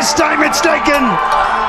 this time it's taken.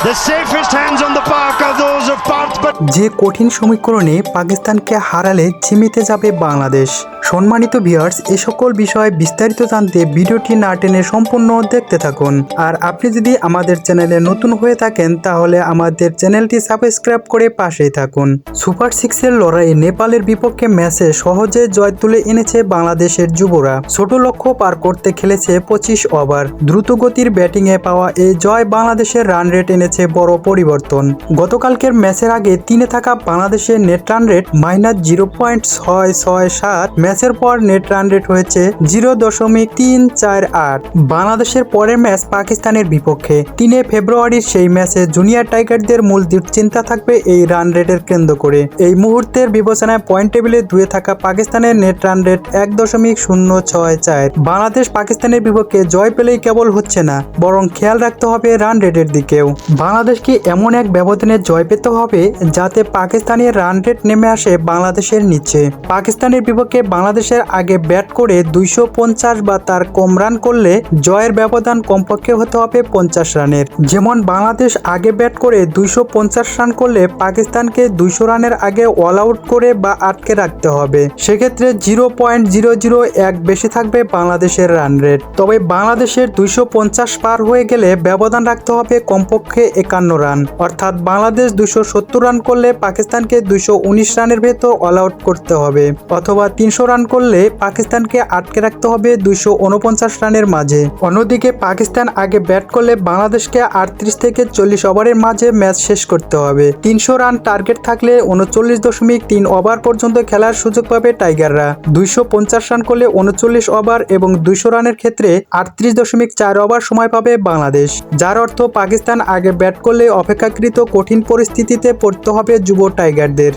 The safest hands on the park are those of Parth Pat. যে কঠিন সমীকরণে পাকিস্তানকে হারালে জিমিতে যাবে বাংলাদেশ সম্মানিত ভিউয়ার্স এ সকল বিষয়ে বিস্তারিত জানতে ভিডিওটি না টেনে সম্পূর্ণ দেখতে থাকুন। আর আপনি যদি আমাদের চ্যানেলে নতুন হয়ে থাকেন, তাহলে আমাদের চ্যানেলটি সাবস্ক্রাইব করে পাশেই থাকুন। সুপার সিক্সের লড়াইয়ে নেপালের বিপক্ষে ম্যাচে সহজে জয় তুলে এনেছে বাংলাদেশের যুবরা। ছোট লক্ষ্য পার করতে খেলেছে পঁচিশ ওভার। দ্রুতগতির ব্যাটিংয়ে পাওয়া এই জয় বাংলাদেশের রান রেট এনেছে বড় পরিবর্তন। গতকালকের ম্যাচের আগে তিনে থাকা বাংলাদেশের net run rate minus zero point ছয় ছয় সাত ম্যাচের পর নেট রান রেট হয়েছে জিরো দশমিক তিন চার আট। বাংলাদেশের পরের ম্যাচ পাকিস্তানের বিপক্ষে। তিনে ফেব্রুয়ারির সেই ম্যাচে জুনিয়র টাইগারদের মূল চিন্তা থাকবে এই রান রেটের কেন্দ্র করে। এই মুহূর্তের বিবেচনায় পয়েন্ট টেবিলে দুয়ে থাকা পাকিস্তানের নেট রান রেট এক দশমিক শূন্য ছয় চার। বাংলাদেশ পাকিস্তানের বিপক্ষে জয় পেলেই কেবল হচ্ছে না, বরং খেয়াল রাখতে হবে রান রেটের দিকেও। বাংলাদেশকে এমন এক ব্যবধানে জয় পেতে হবে যাতে পাকিস্তানের রান রেট নেমে আসে বাংলাদেশের নিচে? পাকিস্তানের বিপক্ষে বাংলাদেশের আগে ব্যাট করে দুইশো পঞ্চাশ বা তার কম রান করলে জয়ের ব্যবধান কমপক্ষে হতে হবে পঞ্চাশ রানের। যেমন বাংলাদেশ আগে ব্যাট করে দুইশো পঞ্চাশ রান করলে পাকিস্তানকে দুইশো রানের আগে অল আউট করে বা আটকে রাখতে হবে। সেক্ষেত্রে জিরো পয়েন্ট জিরো জিরো এক বেশি থাকবে বাংলাদেশের রান রেট। তবে বাংলাদেশের দুইশো পঞ্চাশ পার হয়ে গেলে ব্যবধান রাখতে হবে কমপক্ষে একান্ন রান। অর্থাৎ বাংলাদেশ দুশো সত্তর রান করলে পাকিস্তানকে দুইশো উনিশ রানের ভেতর অল আউট করতে হবে। অথবা তিনশো রান করলে পাকিস্তানকে আটকে রাখতে হবে দুইশো উনপঞ্চাশ রানের মাঝে। অন্যদিকে পাকিস্তান আগে ব্যাট করলে বাংলাদেশকে আটত্রিশ থেকে চল্লিশ ওভারের মাঝে ম্যাচ শেষ করতে হবে। তিনশো রান টার্গেট থাকলে উনচল্লিশ দশমিক তিন ওভার পর্যন্ত খেলার সুযোগ পাবে টাইগাররা। দুইশো পঞ্চাশ রান করলে উনচল্লিশ ওভার এবং দুইশো রানের ক্ষেত্রে আটত্রিশ দশমিক চার ওভার সময় পাবে বাংলাদেশ। যার অর্থ পাকিস্তান আগে ব্যাট করলে অপেক্ষাকৃত কঠিন পরিস্থিতিতে পড়তে হবে যুব টাইগারদের।